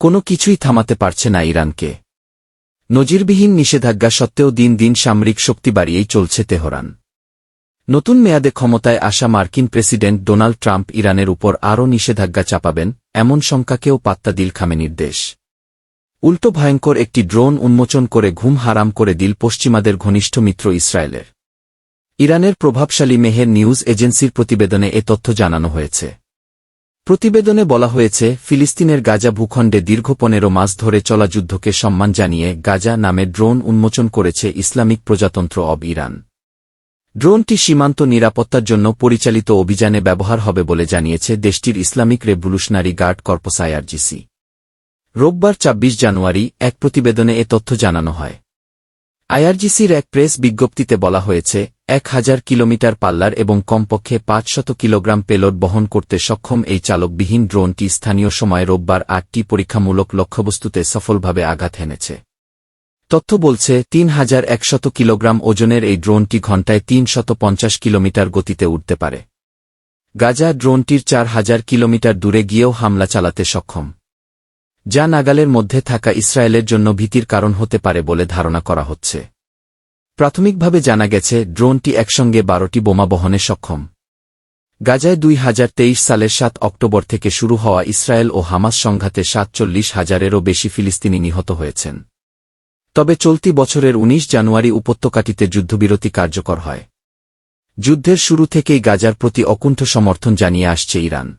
কোনো কিছুই থামাতে পারছে না ইরানকে। নজিরবিহীন নিষেধাজ্ঞা সত্ত্বেও দিন দিন সামরিক শক্তি বাড়িয়েই চলছে তেহরান। নতুন মেয়াদে ক্ষমতায় আসা মার্কিন প্রেসিডেন্ট ডোনাল্ড ট্রাম্প ইরানের উপর আরও নিষেধাজ্ঞা চাপাবেন, এমন শঙ্কাকেও পাত্তা দিল খামেনির দেশ। উল্টো ভয়ঙ্কর একটি ড্রোন উন্মোচন করে ঘুম হারাম করে দিল পশ্চিমাদের ঘনিষ্ঠ মিত্র ইসরায়েলের। ইরানের প্রভাবশালী মেহের নিউজ এজেন্সির প্রতিবেদনে এ তথ্য জানানো হয়েছে। প্রতিবেদনে বলা হয়েছে, ফিলিস্তিনের গাজা ভূখণ্ডে দীর্ঘ পনেরো মাস ধরে চলা যুদ্ধকে সম্মান জানিয়ে গাজা নামে ড্রোন উন্মোচন করেছে ইসলামিক প্রজাতন্ত্র অব ইরান। ড্রোনটি সীমান্ত নিরাপত্তার জন্য পরিচালিত অভিযানে ব্যবহার হবে বলে জানিয়েছে দেশটির Islamic revolutionary guard corps IRGC. রোববার ২৬ জানুয়ারি এক প্রতিবেদনে এ তথ্য জানানো হয়। আইআরজিসির এক প্রেস বিজ্ঞপ্তিতে বলা হয়েছে, এক হাজার কিলোমিটার পাল্লার এবং কমপক্ষে পাঁচশত কিলোগ্রাম পেলোড বহন করতে সক্ষম এই চালকবিহীন ড্রোনটি স্থানীয় সময় রোববার আটটি পরীক্ষামূলক লক্ষ্যবস্তুতে সফলভাবে আঘাত হেনেছে। তথ্য বলছে, তিন হাজার একশত কিলোগ্রাম ওজনের এই ড্রোনটি ঘণ্টায় তিন শত পঞ্চাশ কিলোমিটার গতিতে উঠতে পারে। গাজা ড্রোনটির চার হাজার কিলোমিটার দূরে গিয়েও হামলা চালাতে সক্ষম। যা নাগালের মধ্যে থাকা ইসরায়েলের জন্য ভীতির কারণ হতে পারে বলে ধারণা করা হচ্ছে। প্রাথমিকভাবে জানা গেছে, ড্রোনটি একসঙ্গে বারোটি বোমা বহনে সক্ষম। গাজায় দুই হাজার তেইশ সালের সাত অক্টোবর থেকে শুরু হওয়া ইসরায়েল ও হামাস সংঘাতে সাতচল্লিশ হাজারেরও বেশি ফিলিস্তিনি নিহত হয়েছেন। তবে চলতি বছরের ১৯ জানুয়ারি উপত্যকাটিতে যুদ্ধবিরতি কার্যকর হয়। যুদ্ধের শুরু থেকেই গাজার প্রতি অকুণ্ঠ সমর্থন জানিয়ে আসছে ইরান।